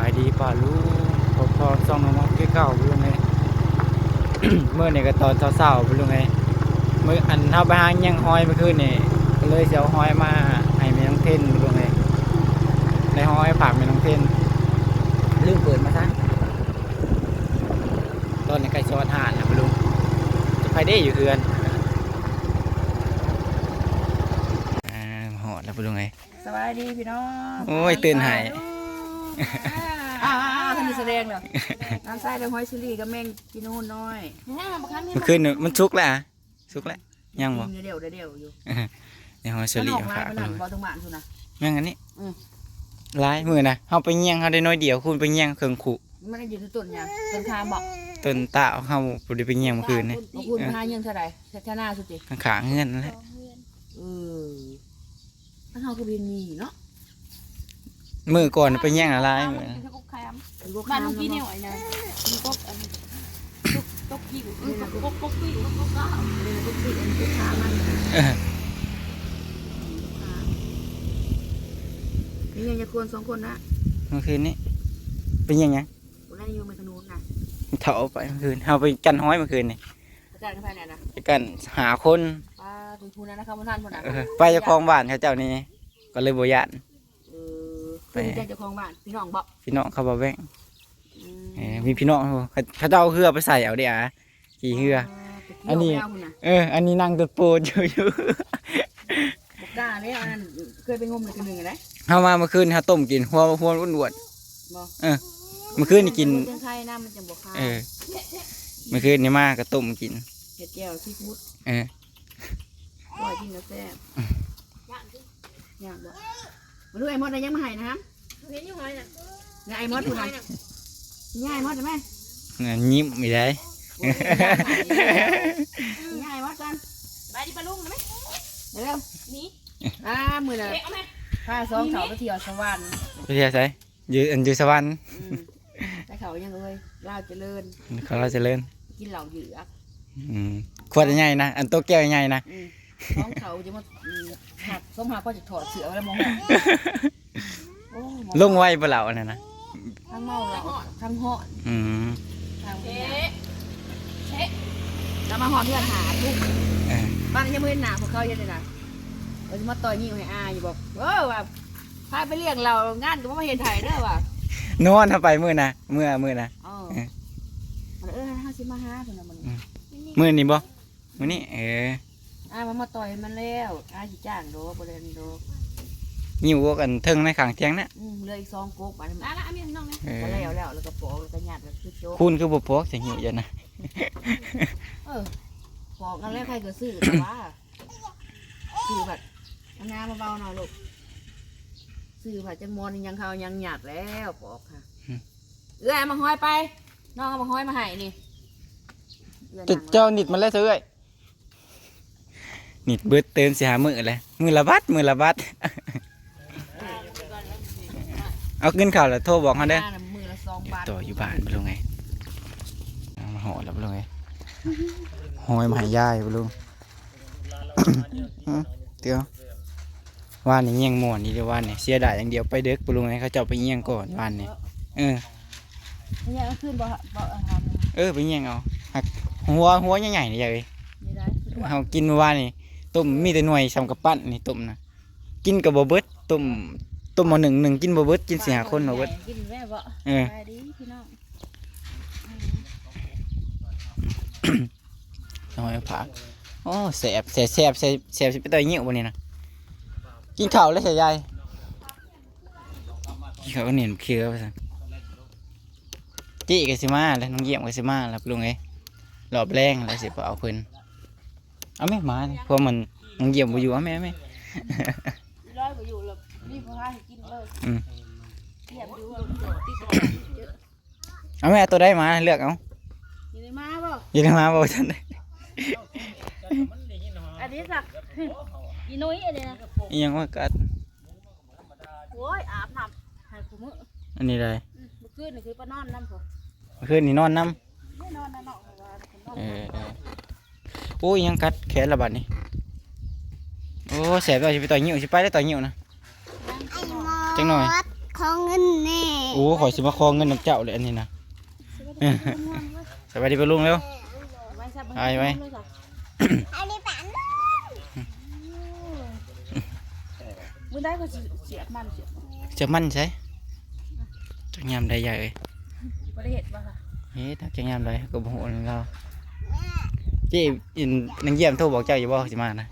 ายดีป่าลูกพอพอซ่องน้องมอกเก่าๆไปลุงไงเมื่อนี่ก็ตอนเช้าๆไปลุงไงเมื่ออันเท่าไปหางยังห้อยเมื่อคืนนี่ก็เลยเสียวห้อยมาให้แม่น้องเทนไปลุงไงในห้อยฝากแม่น้องเทนลืมเปิดมาซะตอนนี้ใกล้ชอดหานนะไปลุงจะไปได้อยู่เอือนอ่าหอดแล้วไปลุงไงสวัสดีพี่น้อง โอ้ยตื่นหาย อ่าท่านนี่แสดงเหรอน้ำใส่กับหอยชิลีกับแมงกินนูนน้อยเมื่อคืนมันสุกแล้วอะสุกแล้วยังบ่เดี๋ยวเดี๋ยวอยู่ในหอยชอรี่มันออกฝาลายกมันเลนั่นบ่ตรงอันนี้อืมหลายมือนะเฮาไปเยี่ยงเฮาได้น้อยเดียวคุณไปเยี่ยงเครื่องขุมันอยู่ที่ต้นยังต้นคาบอกต้นตาเฮาบ่ได้ไปเยี่ยงเมื่อคืนนี่คุณพายังเท่าไหร่แค่หน้าสุดจิขางเฮือนนั่นแหละเออถ้าเฮาก็บินมีเนาะ มื้อก่อนไปเยี่ยงอะไรมื้อนะเป็นพวกบ้าคานมลูกพี่เนี่เนาะยไอ้นะมีกบอันกบกบกี่กบกบกบกี่กบกบเป็นพวกที่เป็นพวกคามันเออนี่ยังจะควรสองคนนะเมื่อคืนนี้ไปเยี่ยงหยังคนนั้นอยู่เมกนูนนะเถาไปเมื่อคืนเฮาไปกันห้อยเมื่อคืนนี่อาจารย์กันไปไหนนะไปกันหาคนป้าคุณครูนะครับพ่อท่านพ่อน่ะเออไปเจ้าของบ้านเขาเจ้านี่ก็เลยบ่ย่านเอ อคือแจ้งเจ้าของบ้านพี่น้องบอกพี่น้องเขาบ่แบ่งอืมเออมีพี่น้องเขาเขาเจ้าเอาเฮือไปใส่เอาเด้อะขี่เฮืออัอันนนี้นี้เออ อันนี้นั่งตัวโปนอยู่อยู่ บอกกล้าเลยอันนั้นเคยไปงมเลยกันหนึ่งไงเฮามาเมื่อคืนเฮาต้มกินหัวหัวอ้วนบอกๆเออเมื่อคืนนี่กินเรื่องไข่น้ำมันจะบอกข้าวเออเมื่อคืนนี่มาก็ต้มกิน เห็ดแก้วซีฟู้ดเอออร่อยจริงกระแซ่บอยากบอก มาดูไอ้มดได้ยังมาให้นะครับเห็นอยู่ไหมน่ะเนี่ยไอ้มดดูหน่อยง่ายมดใช่ไหมน่ะยิ้มไม่ได้ง่ายมดกันไปดิปลาลุงนะไหมเร็วนี่อ่ามือน่ะเอ๊ะเอาไหมผ้าซองเขาไปเที่ยวสวรรค์ไปเที่ยวไสอยู่อันอยู่สวรรค์อืมแต่เขายังเลยลาวเจริญเขาเราเจริญกินเหล่าเหยือกอืมขวดใหญ่ๆนะอันโตแก้วใหญ่ๆนะ อืมท้องเขาจะมาอืมหักส้มหักก็จะถอดเสือแล้วมองหักโอ้มองลงไว้บ่เหล่าอันนั้นนะทั้งเมาเราทั้งหอนอืมทั้งเอ๊เนี้ะแล้วมาหอนเพื่อนหาทุกเออบ้านยังไม่เห็นหนาพวกเขาเยอะเลยนะเราจะมาต่อยยิ่งให้อาอยู่บอกเออว่าพาไปเลี้ยงเรางานก็ไม่เห็นไทยเด้อว่ะนอนเข้าไปมื้อนะมื้อมื้อนะอ๋อเออมันเออห้าสิมาห้าเพิ่นน่ะมันมื้อนี้บ่มื้อนี้เออ อามันมาต่อยมันแล้วอาสิจ้างโดบ่ได้โดหิวกันเทิงในข้างเตียงน่ะอืมเหลยอีกสองก๊กบัดนี้ละละมีน้องนะเออก็แล้วแล้วแล้วก็ปอกแล้วก็หยาดแล้วคือโจ๊กคุณคือบ่พกสิหิวจังนะ เออปอกกันแล้วใครก็ซื้อแต่ว่าซื้อแบบเอาน้ำมาเบาหน่อยลูกซื้อผัดจังมอนยังเขายังหยาดแล้วปอกค่ะเอื้อยเอามาห้อยไป น้องเอามาห้อยมาให้นี่อื้อยจะนั่งแล้วเจ้านิดมันแล้วเอ้ย นิดเบิดเติมสิหามื้อเลยมื้อละบาทมื้อละบาทเอาเงินเข้าแล้วโทรบอกเขาเด้อหน้าน่ะมือละสองบาทต่ออยู่บ้านไปลุงไงเอามาห่อแล้วไปลุงไงหอยมาให้ยายไปลุงเดี๋ยวว่านนี่เงี้ยงหมอนนี่เดี๋ยวว่านนี่เสียดายอย่างเดียวไปเด็กไปลุงไงเขาเจ้าไปเงี้ยงก่อนว่านนี่เออเนี่ยก็ขึ้นบ่บ่อาหารเออไปเงี้ยงเอาหักหัวหัวใหญ่ๆนี่ยายนี่ได้ขึ้นบ่เขากินเมื่อวานนี่ ต้มมีแต่หน่วยสำกับปั้นนี่ต้มนะกินกับบ่เบิดต้มต้มมาหนึ่งหนึ่งกินบ่เบิดกินสี่ห้าคนบ่เบิดกินแม่บ่เออไปดีพี่น้องหอยผักโอ้แสบแสบแสบแสบแสบสิไปต่อยเงี้ยววันนี้นะกินข้าวแล้วใช่ยายกินข้าวก็เนียนเคี้ยวไปซะจี้กับสิมาแล้วน้องเยี่ยมกับสิมาแล้วลุงเอ้ยรอบแรงแล้วสิไปเอาเพิ่น เอาแม่มานี่เพราะมันน้องเยี่ยมบ่อยู่เอาแม่แม่ร้อยกว่าอยู่แล้วนี่พอให้กินเลยอืมเทียบดูว่ามันโดดติดเยอะเอาแม่ตัวได้มาเลือกเอาอยู่ในมาบ่อยังมาบอกฉันได้อันนี้สักอีนุ้ยอันนี้นะอิหยังว่ากัดโอ้ยอาบน้ำให้ผมมืออันนี้ได้อืมเมื่อคืนนี่คือป้านอนน้ำผมเมื่อคืนนี่นอนน้ไม่นอนนะเนาะเพราะว่าผมนอนำเออเออ โอ้ยยังกัดแขนระบาดนี่โอ้แสบเราจะไปต่อยเงี้ยวสิไปได้ต่อยเงี้ยวนะจังหน่อยขอเงินแน่โอ้ขอยสิมาขอเงินน้ำเจ้าเลยอันนี้นะสวัสดีปะลุงเร็วไว้ซะไปไว้อันนี้ปันมื้อได้ก็สิเสียบมันเสียบจะมั่นใช่จะยามใดใหญ่เอ้ยบ่ได้เฮ็ดบ่ค่ะเฮ้ยถ้าจะยามใดก็บ่ฮู้นำเรา เจ๊อินนังเยี่ยมโทรบอกเจ้าอยู่บ่สิมานะ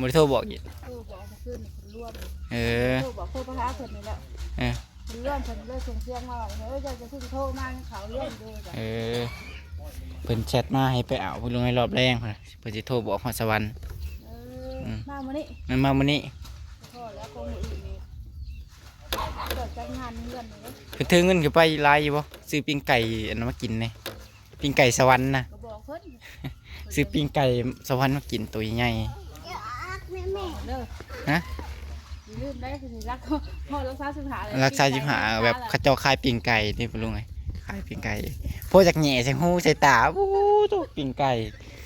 บ่ได้โทรบอกอีกครูบอกมาขึ้นเพิ่นร่วมเออครูบอกครูประหาเพิ่นนี่แหละเออเพิ่นร่วมเพิ่นเลยส่งเสียงมาว่าเฮ้ยเจ้าจะขึ้นโทรมาให้เขาเรื่องดูจ้ะเออเพิ่นแชทมาให้ไปเอาเพิ่นลงในรอบแรงพุ่นน่ะเพิ่นสิโทรบอกฮอดสวรรค์เออมามื้อนี้มันมามื้อนี้พอแล้วคงมื้ออื่นนี่เกิดจัดงานเงินนี่เด้อเพิ่นถือเงินเข้าไปหลายอยู่บ่ซื้อปิ้งไก่อันนั้นมากินนี่ปิ้งไก่สวรรค์นะก็บอกเพิ่น ซื้อปิ้งไก่สวรรค์มากินตัวใหญ่เดี๋ยวอักแม่แม่เด้อฮะอย่าลืมได้คือรักพ่อรักษาสิบหาเลยรักษาจิบหาแบบเขาเจ้าขายปิ้งไก่นี่ปะลุงไงขายปิ้งไก่พวกจากแหน่ใส่หูใส่ตาโอ้ตัวปิ้งไก่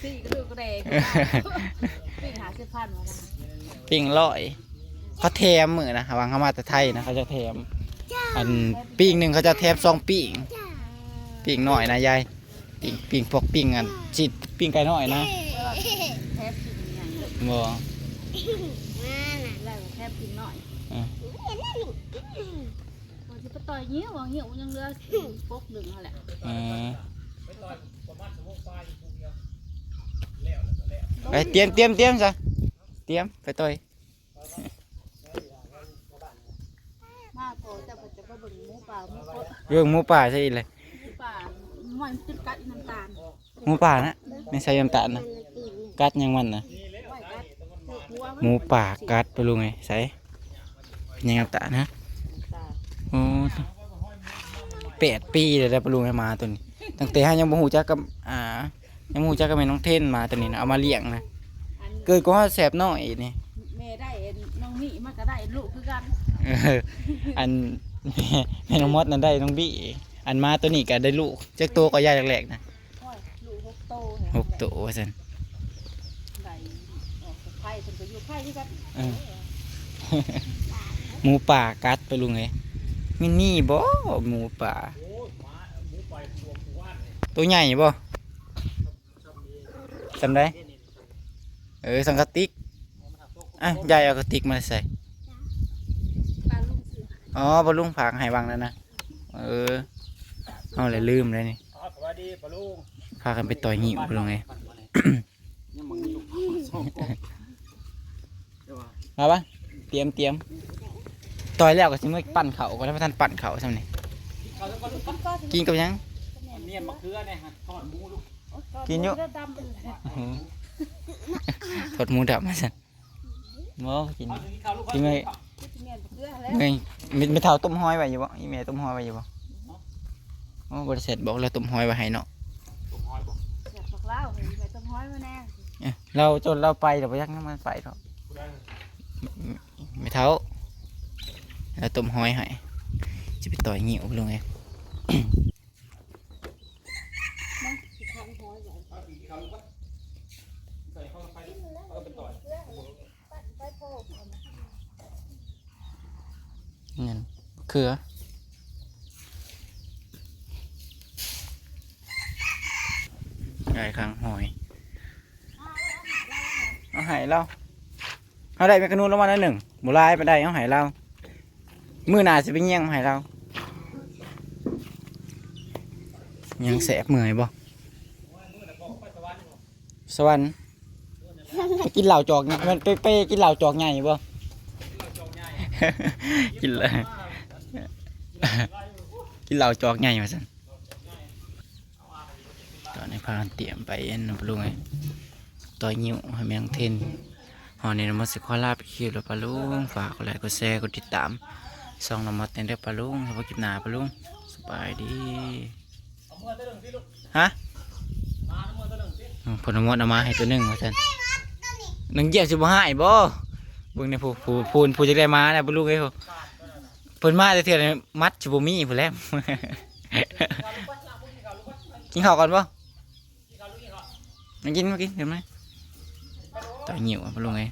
สี่กระดูกกระเดงปีหาสิบพันมานะปิ้งร้อยเขาแถมมือนะวางเข้ามาแต่ไทยนะเขาจะแถมอันปิ้งหนึ่งเขาจะแถมสองปิ้งปิ้งหน่อยนะยายปิ้งปิ้งพวกปิ้งอันจิต ปิ้งไก่น้อยนะแทบกินอย่างเดียวบ่มาน่ะแล้วแทบกินหน่อยอะเห็นแล้วนี่พอที่ปต่อยเงี้ยวางเงี้ยวยังเหลือปกหนึ่งนั่นแหละเออไปเตรียมเตรียมเตรียมจ้ะเตรียมไปต่อยมาโตจะจะไปเบิ่งหมูป่าหมูโคตรเรื่องหมูป่าใช่เลยหมูป่ามันจุดกัดน้ำตาลหมูป่านะ ไม่ใช่น้ำตาลนะ กัดยังมันนะไว้กัดเถิกหัวหมูป่ากัดไปลุงไงใส่เป็นยังน้ำตาลนะโอ้แปดปีเลยได้ไปลุงให้มาตัวนี้ ตั้งแต่ให้ยังบ่หูจักกับอ่ายังบ่หูจักกับแม่น้องเทนมาตัวนี้นะเอามาเลี้ยงนะอันเกิดก็แสบน้อยนี่แม่ได้น้องนี่มันก็ได้ลูกคือกันเอออันแม่แม่น้องมดนั่นได้น้องบี้อันมาตัวนี้ก็ได้ลูกจักตัวก็ใหญ่แรกๆนะโอ้ยลูกหกโตหกตัวว่าซั่นได้ออกจากไผ่เพิ่นก็อยู่ไผ่ที่กันเออหมูป่ากัดไปลุงเลยมินี่บ่หมูป่า ตัวใหญ่บ่จำได้เออสังกะติกอะยายเอากระติกมาใส่ปลาลุงซื้อหาอ๋อบอลุงผากให้วังแล้วนะ เออเอาเลยลืมเลยนี่สวัสดีปะลุง พากันไปต่อยหิวไปลุงไงยังมึงอยู่สองกบเดี๋ยวว่ามาปะเตรียมเตรียมต่อยแล้วก็สิมื่อปั่นเขาก็ได้พระท่านปั่นเขาใช่ไหมเขาจะก็ลุกกินกับหยังเนียนมะเขือเนี่ยฮะทอดหมูลูกกินอยู่ดำเป็นแหละอื้อหือทอดหมูดับมาสั่นมอกินเอากินข้าวลูกกินไหมที่เมียนเกลือแล้วเงยมีมีเท่าต้มหอยไว้อยู่บ่อีเมต้มหอยไว้อยู่บ่โอ้บริษัทบอกเราต้มหอยไว้ให้เนาะ เอ้ยเราจนเราไปเดี๋ยวไปยักน้ำมันไปเถอะไม่เท่าเราต้มหอยให้จะไปต่อยหิวลงไงเงินเคือไก่ข้างหอยเอาใหายเราเอาได้เป็นกระนูนลงมาแล้วหนึ่งบุลายไปได้เอาใหายเรามือหนาจะไปเงี้ยงใหายเรายังแสบเมื่อยบ่สวรรค์ไปกินเหล้าจอกเนี่ยมันไปไปกินเหล้าจอกใหญ่บ่กินเลยกินเหล้าจอกใหญ่มาสันตอนนี้พากันเตรียมไปเอ็นนะปะลุงไง ต่อยนิ้วให้แมงเทนหอนี้นมาสิขอลาไปคลิปแล้วปะลุงฝากกดไลค์กดแชร์กดติดตามส่องนำมาเต้นได้อปะลุงแล้วพบคลิปหนาปะลุงสบายดีฮะผลมดเอามาให้ตัวหนึ่งมาสันหนึ่งเยี่ยบสิบ่หายบ่บิ่งในผู้ผู้ผู้ผู้จะได้มาเนี่ยบ่รู้ไงผู้เพิ่นมาแต่เทื่อนมัดสิบ่มีผู้แหล้วกินข้าวก่อนบ่มากินมากินเดี๋ยวม บ่รู้ไง